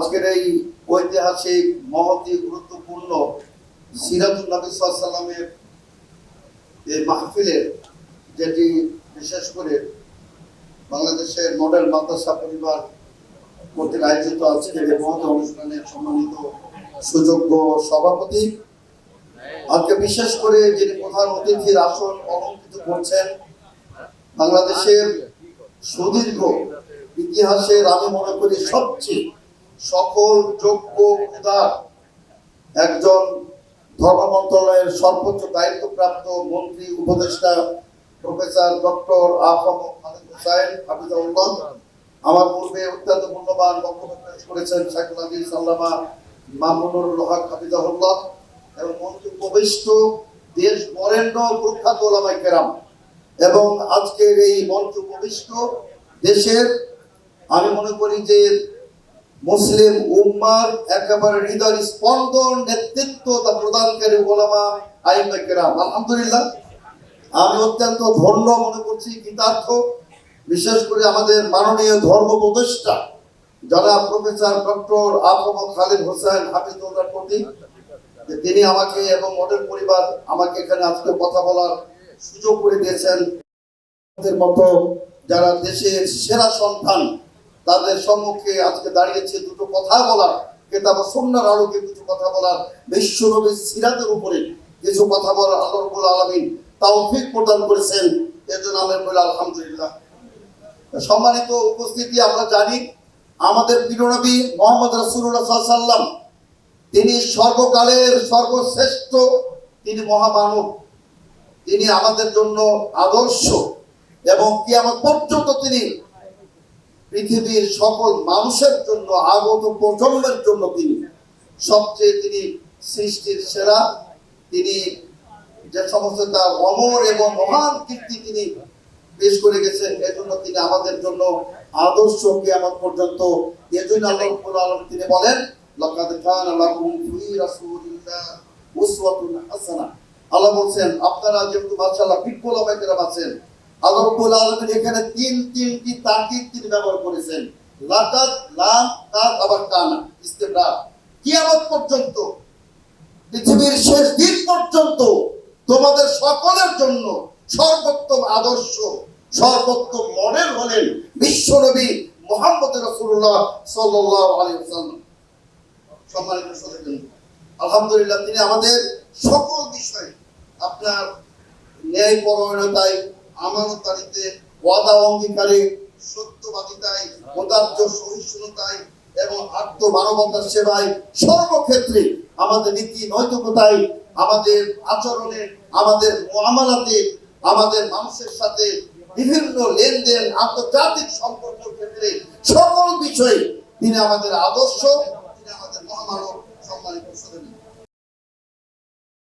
আজকের এই ঐতিহাসিক, মহতি, গুরুত্বপূর্ণ সাল্লামের এই মাহফিলের যেটি বিশেষ করে বাংলাদেশের মডেল মাদ্রাসা পরিবার কর্তৃক আয়োজিত আজকের এই মহৎ অনুষ্ঠানের সম্মানিত সুযোগ্য সভাপতি, আজকে বিশেষ করে যিনি প্রধান অতিথির আসন অলঙ্কৃত করছেন, বাংলাদেশের সুদীর্ঘ ইতিহাসের আমি মনে করি সবচেয়ে সকল যোগ্য উদার, একজন ধর্ম মন্ত্রণালয়ের সর্বোচ্চ দায়িত্বপ্রাপ্ত মন্ত্রী, উপদেষ্টা, professor doctor A F M Khaled Hossain Hafizullah আমার পূর্বে অত্যন্ত মূল্যবান বক্তব্য পেশ করেছেন শাইখুল আলী সাল্লামা মামুনুর হক হাফিজাহুল্লাহ এবং মন্ত্রী উপবিষ্ট, দেশ বরেণ্য প্রখ্যাত ওলামাই কেরাম। এবং আজকের এই মঞ্চ উপবিষ্ট দেশের, আমি মনে করি যে মুসলিম উম্মার একেবারে হৃদয় স্পন্দন নেতৃত্ব তা প্রদানকারী ওলামা আইমা আলহামদুলিল্লাহ, আমি অত্যন্ত ধন্য মনে করছি কৃতার্থ বিশেষ করে আমাদের মাননীয় ধর্ম উপদেষ্টা জনাব professor doctor A F M Khalid Hossain Hafizullah প্রতি তিনি আমাকে এবং মডেল পরিবার আমাকে এখানে আজকে কথা বলার সুযোগ করে দিয়েছেন। মতো যারা দেশের সেরা সন্তান তাদের সম্মুখে আজকে দাঁড়িয়েছে দুটো কথা বলার, কেতাব সন্ন্যার আলোকে কিছু কথা বলার বিশ্বনবীর সিরাতের উপরে কিছু কথা বলার আল্লাহ রবুল আলমিন তৌফিক প্রদান করেছেন। এর জন্য আমরা বলি, আলহামদুলিল্লাহ। সম্মানিত উপস্থিতি, আমরা জানি আমাদের প্রিয়নবী মোহাম্মদ রসুল্লাহ সাল্লাম তিনি সর্বকালের সর্বশ্রেষ্ঠ, তিনি মহামানব। তিনি আমাদের জন্য আদর্শ এবং কি আমার পর্যন্ত তিনি পৃথিবীর সকল মানুষের জন্য, আগত প্রজন্মের জন্য তিনি। সবচেয়ে তিনি সৃষ্টির সেরা। তিনি যে সমস্ত তার অমর এবং মহান কীর্তি তিনি পেশ করে গেছেন, এজন্য তিনি আমাদের জন্য আদর্শ কিয়ামত পর্যন্ত। এজন্য আল্লাহ রাব্বুল আলামিন তিনি বলেন, লাকাদ কানা লাকুম ফি রাসূলিল্লাহ উসওয়াতুন হাসানাহ। আল্লাহ বলছেন, আপনারা যেহেতু মাশাআল্লাহ বিপুল অবাকেরা আছেন আল্লাহ রাব্বুল আলামিন এখানে তিন, তিনটি তাকিদ তিনি ব্যবহার করেছেন। লাকাদ, লাম, কাদ, আবার কানা ইস্তেমরার কিয়ামত পর্যন্ত, পৃথিবীর শেষ দিন পর্যন্ত তোমাদের সকলের জন্য সর্বোত্তম আদর্শ, সর্বোত্তম মডেল হলেন বিশ্বনবী মোহাম্মদ রসুল্লাহ সাল্লাহ আলী সাল্লাম সম্মানিত আলহামদুলিল্লাহ তিনি আমাদের সকল বিষয়ে আপনার ন্যায় পরায়ণতায় আমানতারিতে ওয়াদা অঙ্গীকারে সত্যবাদিতায় মোদার্য সহিষ্ণুতায় এবং আত্ম মানবতার সেবায় সর্বক্ষেত্রে আমাদের নীতি নৈতিকতায়, আমাদের আচরণে, আমাদের মোয়ামালাতে আমাদের মানুষের সাথে বিভিন্ন লেনদেন, আন্তর্জাতিক সম্পর্ক ক্ষেত্রে সকল বিষয়ে তিনি আমাদের আদর্শ, তিনি আমাদের মহামানব।